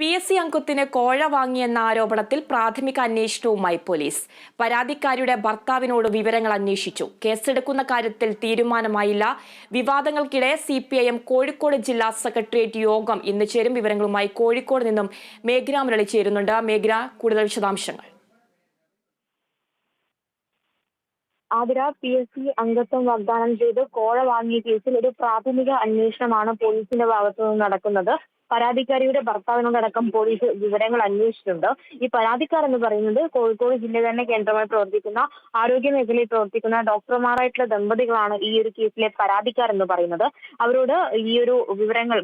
P S C അംഗത്തിന് കോഴ വാങ്ങിയെന്ന ആരോപണത്തിൽ പ്രാഥമിക അന്വേഷണവുമായി പോലീസ്. പരാതിക്കാരിയുടെ ഭർത്താവിനോട് വിവരങ്ങൾ അന്വേഷിച്ചു. കേസെടുക്കുന്ന കാര്യത്തിൽ തീരുമാനമായില്ല. വിവാദങ്ങൾക്കിടെ C P I M Kozhikode ജില്ലാ സെക്രട്ടേറിയറ്റ് യോഗം ഇന്ന് ചേരും വിവരങ്ങളുമായി കോഴിക്കോട് നിന്നും മേഘ്ന മുരളി ചേരുന്നുണ്ട്. മേഘ്ന കൂടുതൽ വിശദാംശങ്ങൾ. ആതിര പി എസ് സി അംഗത്വം വാഗ്ദാനം ചെയ്ത് കോഴ വാങ്ങിയ കേസിൽ ഒരു പ്രാഥമിക അന്വേഷണമാണ് പോലീസിന്റെ ഭാഗത്തു നിന്ന് നടക്കുന്നത്. പരാതിക്കാരിയുടെ ഭർത്താവിനോടക്കം പോലീസ് വിവരങ്ങൾ അന്വേഷിച്ചിട്ടുണ്ട്. ഈ പരാതിക്കാർ എന്ന് പറയുന്നത് കോഴിക്കോട് ജില്ല തന്നെ കേന്ദ്രമായി പ്രവർത്തിക്കുന്ന ആരോഗ്യ മേഖലയിൽ പ്രവർത്തിക്കുന്ന ഡോക്ടർമാരായിട്ടുള്ള ദമ്പതികളാണ് ഈ ഒരു കേസിലെ പരാതിക്കാർ എന്ന് പറയുന്നത്. അവരോട് ഈ ഒരു വിവരങ്ങൾ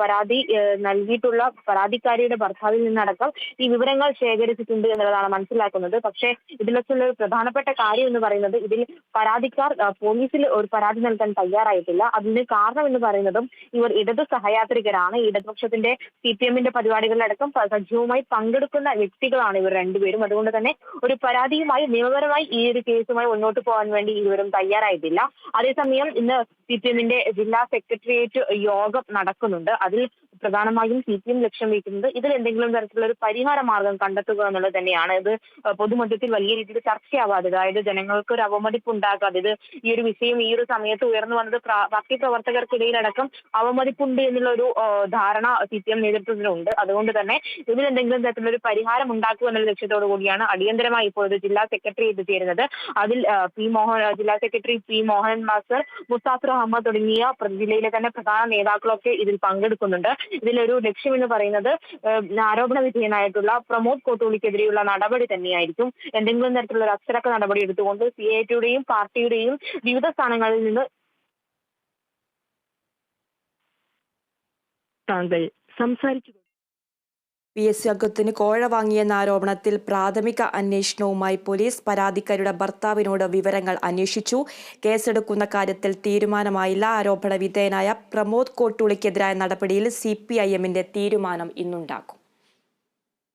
പരാതി നൽകിയിട്ടുള്ള പരാതിക്കാരിയുടെ ഭർത്താവിൽ നിന്നടക്കം ഈ വിവരങ്ങൾ ശേഖരിച്ചിട്ടുണ്ട് എന്നുള്ളതാണ് മനസ്സിലാക്കുന്നത്. പക്ഷേ ഇതിലൊക്കെയുള്ള ഒരു പ്രധാനപ്പെട്ട കാര്യം എന്ന് പറയുന്നത് ഇതിൽ പരാതിക്കാർ പോലീസിൽ ഒരു പരാതി നൽകാൻ തയ്യാറായിട്ടില്ല. അതിന് കാരണം എന്ന് പറയുന്നതും ഇവർ ഇടതു സഹയാത്രികരാണ്. ഇടതുപക്ഷത്തിന്റെ സി പി എമ്മിന്റെ പരിപാടികളിലടക്കം സജീവമായി പങ്കെടുക്കുന്ന വ്യക്തികളാണ് ഇവർ രണ്ടുപേരും. അതുകൊണ്ട് തന്നെ ഒരു പരാതിയുമായി നിയമപരമായി ഈ ഒരു കേസുമായി മുന്നോട്ട് പോകാൻ വേണ്ടി ഇരുവരും തയ്യാറായിട്ടില്ല. അതേസമയം ഇന്ന് സി പി എമ്മിന്റെ ജില്ലാ സെക്രട്ടേറിയറ്റ് യോഗം നടക്കുന്നുണ്ട്. അതിൽ പ്രധാനമായും സി പി എം ലക്ഷ്യം വയ്ക്കുന്നത് ഇതിൽ എന്തെങ്കിലും തരത്തിലുള്ള ഒരു പരിഹാര മാർഗം കണ്ടെത്തുക എന്നുള്ളത് തന്നെയാണ്. ഇത് പൊതുമധ്യത്തിൽ വലിയ രീതിയിൽ ചർച്ചയാവാതെ അതായത് ജനങ്ങൾക്ക് ഒരു അവമതിപ്പ് ഉണ്ടാകാതെ ഇത് ഈ ഒരു വിഷയം ഈ ഒരു സമയത്ത് ഉയർന്നു വന്നത് പാർട്ടി പ്രവർത്തകർക്കിടയിലടക്കം അവമതിപ്പുണ്ട് എന്നുള്ള ഒരു ധാരണ സി പി എം നേതൃത്വത്തിനുണ്ട്. അതുകൊണ്ട് തന്നെ ഇതിൽ എന്തെങ്കിലും തരത്തിലുള്ള ഒരു പരിഹാരം ഉണ്ടാക്കുക എന്നുള്ള ലക്ഷ്യത്തോടു കൂടിയാണ് അടിയന്തരമായി ഇപ്പോൾ ഇത് ജില്ലാ സെക്രട്ടറി എത്തിച്ചേരുന്നത് അതിൽ പി മോഹൻ ജില്ലാ secretary P Mohan master Muzaffar Ahammad തുടങ്ങിയ ജില്ലയിലെ തന്നെ പ്രധാന നേതാക്കളൊക്കെ ഇതിൽ പങ്കെടുക്കുന്നുണ്ട്. ഇതിലൊരു ലക്ഷ്യം എന്ന് പറയുന്നത് ആരോപണ വിധേയനായിട്ടുള്ള പ്രമോദ് കോട്ടൂളിക്കെതിരെയുള്ള നടപടി തന്നെയായിരിക്കും. എന്തെങ്കിലും തരത്തിലുള്ള ഒരു അച്ചടക്ക നടപടി എടുത്തുകൊണ്ട് സി ഐ ടിയുടെയും പാർട്ടിയുടെയും വിവിധ സ്ഥാനങ്ങളിൽ നിന്ന് താങ്കൾ സംസാരിച്ചു പി എസ് സി അംഗത്തിന് കോഴ വാങ്ങിയെന്ന ആരോപണത്തിൽ പ്രാഥമിക അന്വേഷണവുമായി പോലീസ് പരാതിക്കാരിയുടെ ഭർത്താവിനോട് വിവരങ്ങൾ അന്വേഷിച്ചു. കേസെടുക്കുന്ന കാര്യത്തിൽ തീരുമാനമായില്ല. ആരോപണ വിധേയനായ പ്രമോദ് കോട്ടൂളിക്കെതിരായ നടപടിയിൽ സി പി ഐ എമ്മിന്റെ തീരുമാനം ഇന്നുണ്ടാകും.